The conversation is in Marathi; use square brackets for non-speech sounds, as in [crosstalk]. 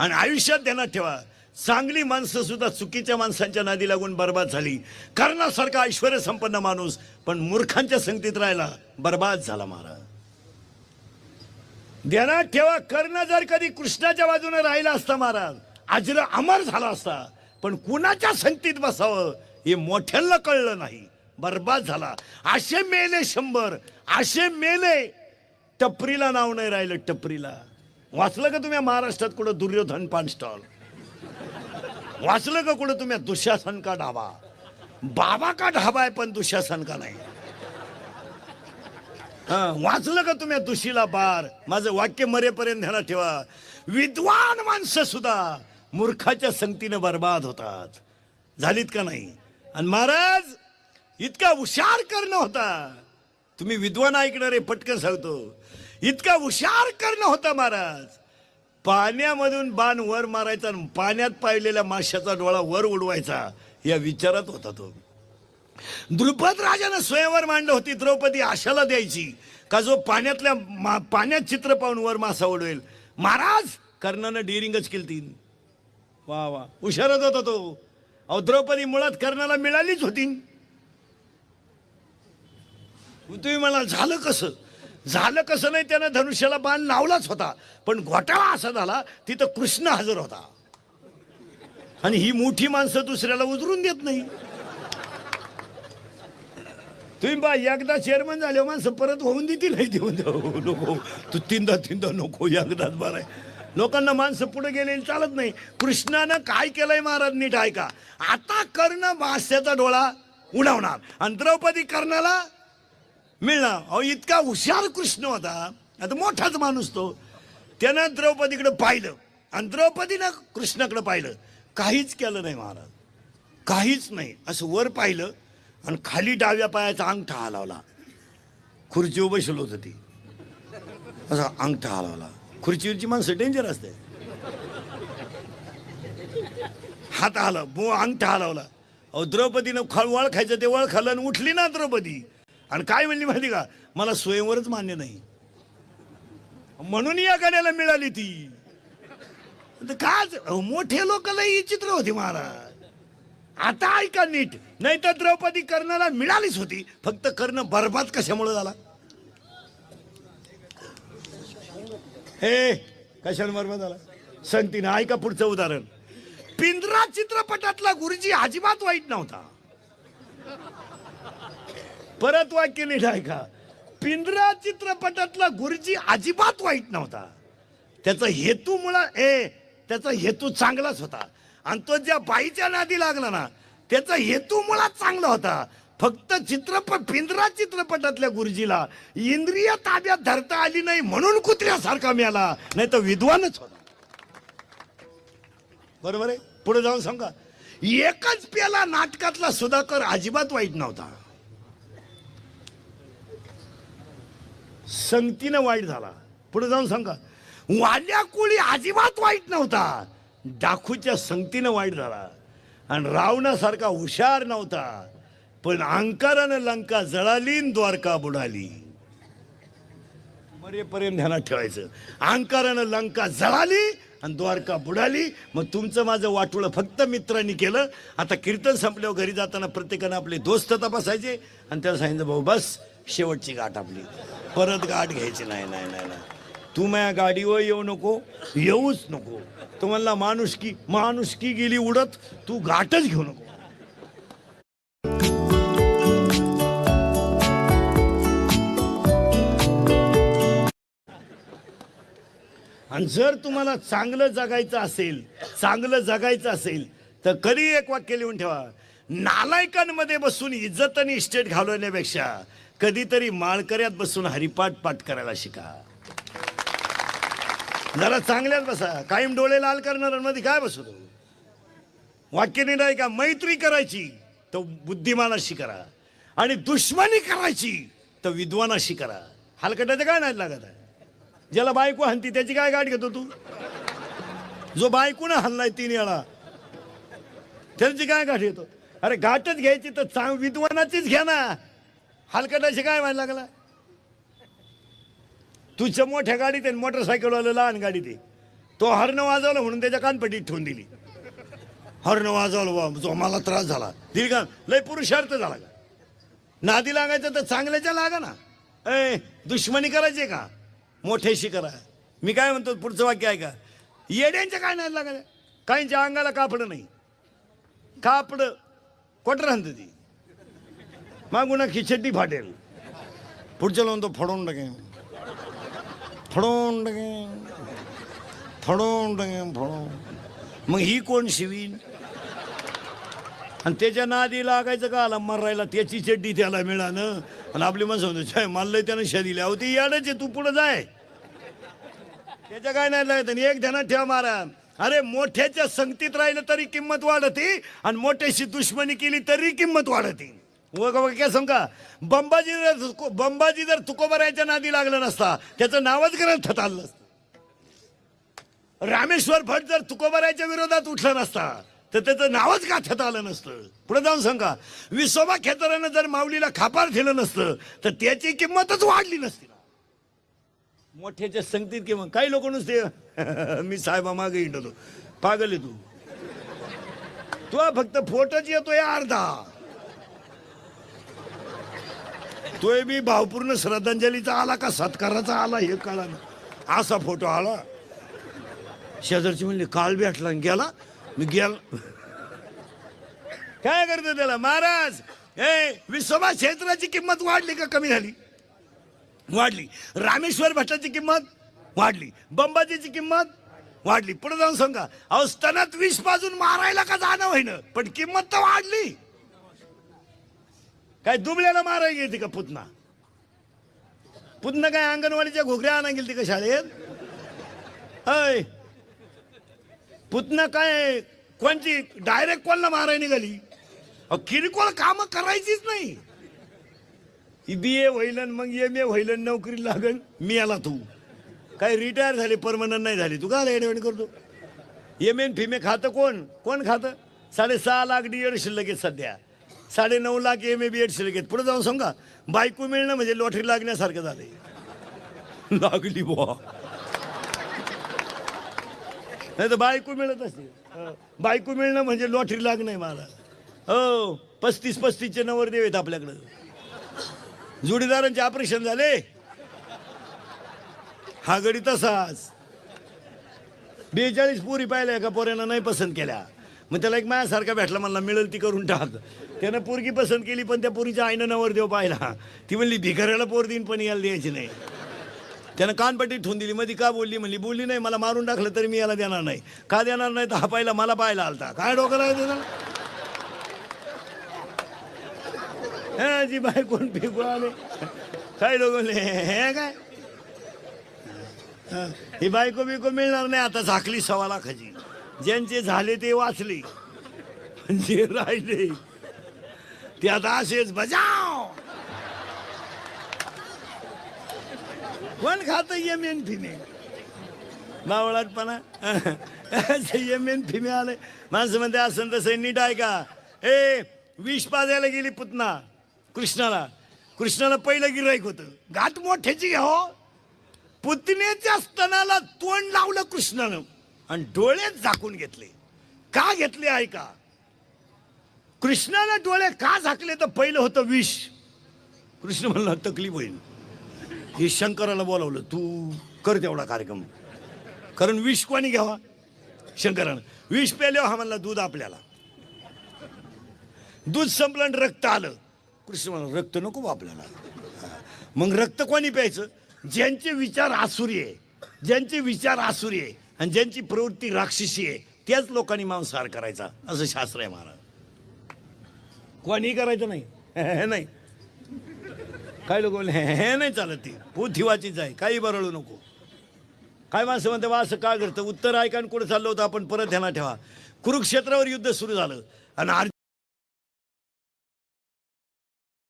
आणि आयुष्यात त्यांना ठेवा. चांगली माणसं सुद्धा चुकीच्या माणसांच्या नादी लागून बर्बाद झाली. कर्णासारखा ऐश्वर संपन्न माणूस पण मूर्खांच्या संगतीत राहिला बर्बाद झाला महाराज ध्यानात ठेवा कर्ण जर कधी कृष्णाच्या बाजूने राहिला असता महाराज आजर अमर झाला असता. पण कुणाच्या संगतीत बसावं हे मोठ्यांना कळलं नाही. बर्बाद झाला. असे मेले शंभर असे मेले टपरीला नाव नाही राहिलं टपरीला. वाचलं का तुम्ही महाराष्ट्रात कुठं दुर्योधन पान स्टॉल वाचलं का कुठं तुम्ही दुःशासन का ढाबा? बाबा का ढाबा आहे पण दुःशासन का नाही? वाचलं का तुम्ही दुशीला बार माझं वाक्य मरेपर्यंत ध्यानात ठेवा. विद्वान माणसं सुद्धा मूर्खाच्या संगतीने बर्बाद होतात. झालीत का नाही? आणि महाराज इतका हुशार करणं होता. तुम्ही विद्वान ऐकणारे पटकन सांगतो. इतका हुशार करणं होता महाराज. पाण्यामधून बाण वर मारायचा पाण्यात पाहिलेल्या माशाचा डोळा वर उडवायचा या विचारात होता तो. द्रुपद राजानं स्वयंवर मांडलं होती द्रौपदी आशाला द्यायची का जो पाण्यातल्या पाण्यात चित्र पाहून वर मासा उडवेल. महाराज कर्णानं डिरिंगच केली तीन वा वा. हुशारच होता तो. अहो द्रौपदी मुळात कर्णाला मिळालीच होती. तुम्ही मला झालं कसं? झालं कसं नाही त्यानं धनुष्याला बाण लावलाच होता. पण घोटाळा असा झाला तिथं कृष्ण हजर होता. आणि ही मोठी माणसं दुसऱ्याला उजरून देत नाही. तुम्ही बा एकदा चेअरमन झाले माणसं परत होऊन देतील. नाही देऊन देऊ नको. तू तीनदा तीनदा नको एकदाच बरं लोकांना माणसं पुढे गेलेली चालत नाही. कृष्णानं काय केलंय महाराज नीट ऐका. आता कर्ण मास्याचा डोळा उडवणार. आणि द्रौपदी कर्णाला मिळणार. अहो इतका हुशार कृष्ण होता. आता मोठाच माणूस तो. त्यानं द्रौपदीकडे पाहिलं. आणि द्रौपदीनं कृष्णाकडे पाहिलं. काहीच केलं नाही महाराज. काहीच नाही. असं वर पाहिलं आणि खाली डाव्या पायाचा अंगठा हलावला. खुर्ची बसलो होतं ती. असा अंगठा हलावला. खुर्चीवरची माणसं डेंजर असते. हात आलं बो अंगठा हलावला. अहो द्रौपदीनं खळ वळ खायचं ते वळ खाल्लं आणि उठली ना द्रौपदी. आणि काय म्हणली माहिती का? मला स्वयंवरच मान्य नाही. म्हणून या गाण्याला मिळाली ती. तर काच मोठे लोक लई चित्र होती महाराज. आता ऐका नीट. नाही तर द्रौपदी कर्णाला मिळालीच होती. फक्त कर्ण बर्बाद कशामुळे झाला? हे कशाने बर्बाद झाला? सांगते ना ऐका पुढचं उदाहरण. पिंजरा चित्रपटातला गुरुजी अजिबात वाईट नव्हता. परत वाक्य नीट का? पिंजरा चित्रपटातला गुरुजी अजिबात वाईट नव्हता. त्याचा हेतू मुळा ए त्याचा हेतू चांगलाच होता. आणि तो ज्या बाईच्या नादी लागला ना त्याचा हेतू मुळात चांगला होता. फक्त चित्रपट पिंजरा चित्रपटातल्या गुरुजीला इंद्रिय ताब्यात धरता आली नाही म्हणून कुत्र्यासारखा मिळाला. नाही तर विद्वानच होता. बरोबर आहे? पुढे जाऊन सांगा. एकच पेला नाटकातला सुधाकर अजिबात वाईट नव्हता. संगतीनं वाईट झाला. पुढे जाऊन सांगा वाल्या कोळी अजिबात वाईट नव्हता. डाकूच्या संगतीनं वाईट झाला. आणि रावणासारखा हुशार नव्हता. पण अंकारानं लंका जळाली द्वारका बुडाली. मरेपर्यंत ध्यानात ठेवायचं. अंकारानं लंका जळाली आणि द्वारका बुडाली. मग तुमचं माझं वाटोळं फक्त मित्रांनी केलं. आता कीर्तन संपल्यावर घरी जाताना प्रत्येकानं आपले दोस्त तपासायचे. आणि त्याला सांगितलं भाऊ बस शेवटची गाठ आपली. परत गाठ घ्यायची. नाही नाही नाही नाही. तू माझ्या गाडीवर येऊ नको येऊच नको. तो म्हणला माणुसकी माणुसकी गेली उडत तू गाठच घेऊ नको. आणि जर तुम्हाला चांगलं जगायचं असेल चांगलं जगायचं असेल तर कधी एक वाक्य लिहून ठेवा. नालायकांमध्ये बसून इज्जत आणि इस्टेट घालवण्यापेक्षा कधीतरी माळकऱ्यात बसून हरिपाठ पाठ करायला शिका. जरा चांगल्यात बसा. कायम डोळे लाल करणाऱ्यांमध्ये काय बसू वाक्य नीट का? मैत्री करायची तर बुद्धिमानाशी करा आणि दुश्मनी करायची तर विद्वानाशी करा हलकटाचं काय नाही लागत? आहे ज्याला बायको हनती त्याची काय गाठ घेतो तू? जो बायकोनं हल्लाय तीन वेळा. त्याची काय गाठ घेतो? अरे गाठच घ्यायची तर चांग विद्वानाचीच घ्या ना. हलकटाशी काय व्हायला लागला? तुझ्या मोठ्या गाडीत आहे मोटरसायकलवालं लहान गाडीत आहे. तो हर्ण वाजवला म्हणून त्याच्या कानपट्टीत ठेवून दिली. हरण वाजवलं बा जो मला त्रास झाला. दिली का लय पुरुषार्थ झाला का? नादी लागायचं तर चांगल्याच्या लागा ना. ए दुश्मनी करायची का? मोठ्याशी करा. मी काय म्हणतो पुढचं वाक्य आहे का येड्यांच्या काय नाही लागायचं काहींच्या अंगाला कापडं नाही. कापडं कोटर आणतं ती? मागून खिचडी फाटेल. पुढच्या लावून तो फडवून टाकेन. फडवून टाकेन. फडवून टाकेन फडवून. मग ही कोण शिवीन? आणि त्याच्या नादी लागायचं का? आला मरायला त्याची चड्डी त्याला मिळालं. आणि आपली माणसं सांगतो छाय मारलंय त्यानं शा अहो ती याडच आहे तू पुढं जाय. त्याच्या काय नाही लागत आणि एक ध्यानात ठेवा मारा. अरे मोठ्याच्या संगतीत राहिलं तरी किंमत वाढती आणि मोठ्याशी दुश्मनी केली तरी किंमत वाढती. काय सांगा बंबाजी जर बंबाजी जर तुकोबरायच्या नादी लागला नसता त्याचं नावच ग्रंथात आलं नसतं रामेश्वर भट जर तुकोबारायच्या विरोधात उठला नसता तर त्याचं नावच गाठ्यात आलं नसतं. पुढे जाऊन सांगा विसोबा खेतरानं जर माऊलीला खापार दिलं नसतं तर त्याची किंमतच वाढली नसती मोठ्याच्या संगतीत किंवा काही लोक नुसते [laughs] मी साहेबा मागे इंटलो पागल आहे तू. तुला फक्त फोटोच येतोय अर्धा. तोय बी भावपूर्ण श्रद्धांजलीचा आला का सत्काराचा आला हे कळा ना असा फोटो आला. शेजारची म्हणली काल भेटला आणि गेला. मी गेला काय करतो त्याला महाराज? हे विश्वभा क्षेत्राची किंमत वाढली का कमी झाली? वाढली. रामेश्वर भट्टाची किंमत वाढली. बंबाजीची किंमत वाढली. पुढे जाऊन सांगा अहो स्तनात विष पाजून मारायला का जाणं होईन? पण किंमत तर वाढली. काय दुबल्याला मारायला गेली का पुतना? पुतना काय अंगणवाडीच्या घोगऱ्या आणा गेली का शाळेत? अय पुतना काय कोणची? डायरेक्ट कोणला मारायला निघाली? अहो, किरकोळ काम करायचीच नाही. बी ए व्हायलन मग एम ए व्हायलन नोकरी लागन मी आला तू. काय रिटायर झाले परमनंट नाही झाली. तू का एडवण करतो? एम एन फिमे खातं कोण? कोण खातं? साडेसहा लाख डिअर शिल्लक आहे सध्या. साडे नऊ lakh M A B Ed शिल्लक आहेत पुढे जाऊन सांगा बायको मिळणं म्हणजे लॉटरी लागण्यासारखं झालंय. [laughs] लागली बुवा. नाही तर बायको मिळत असते बायको मिळणं म्हणजे लॉटरी लागणं मला. हो पस्तीस पस्तीसचे नवरदेव आहेत आपल्याकडं. जोडीदारांचे ऑपरेशन झाले. हा गडी तसाच. बेचाळीस पोरी पाहिल्या एका पोऱ्यानं नाही पसंत केल्या. मग त्याला एक माझ्यासारखा भेटला मला मिळेल ती करून टाक. त्यानं पोरगी पसंत केली पण त्या पोरीच्या आईनं नवरदेव पाहिला. ती म्हणली भिकाऱ्याला पोर देईन पण याला द्यायची नाही. त्यानं कानपट्टी ठेवून दिली मध्ये का बोलली? म्हणली बोलली नाही मला मारून टाकलं तरी मी याला देणार नाही. का देणार नाही? तर हा पाहिला मला पाहायला आलता. काय डोकं लागतं त्याला? हे जी बाय कोण फेकू आले? काय डोकले हे काय? ही बायको बिको मिळणार नाही आता झाकली सव्वा लाखाची. ज्यांचे झाले ते वाचले. जे राहिले ते आता असेच बजाव. कोण खात एम एन फिमे बावळाटपणा? एम एन फिमे आले. माणसं म्हणते असं तसं नीट आहे का ए विष पाजायला गेली पुतना कृष्णाला. कृष्णाला पहिलं गिराईक होतं. घाट मोठ्याची घ्या हो. पुतण्याच्या स्तनाला तोंड लावलं कृष्णानं. आणि डोळेच झाकून घेतले. का घेतले ऐका? कृष्णानं डोळे का झाकले तर पहिलं होतं विष. कृष्ण म्हणला तकलीफ होईल. हे शंकराला बोलावलं तू कर तेवढा कार्यक्रम. कारण विष कोणी घ्यावा? शंकरानं विष प्याल्यावर हो, हा म्हणला दूध आपल्याला. दूध संपलं आणि रक्त आलं. कृष्ण म्हणला रक्त नको आपल्याला. मग रक्त कोणी प्यायचं? ज्यांचे विचार आसुरी आहे ज्यांचे विचार आसुरी आहे आणि ज्यांची प्रवृत्ती राक्षसी आहे त्याच लोकांनी मांसाहार करायचा असं शास्त्र आहे महाराज. कोणी करायचं नाही. हे नाही. काय लोक बोलले हे नाही चालत ती. पुथिवाचीच आहे. काही बरळू नको. काय माणसं म्हणते बा असं का करतं? उत्तर ऐकान कुठं चाललो होतं? आपण परत ध्यानात ठेवा. कुरुक्षेत्रावर युद्ध सुरू झालं. आणि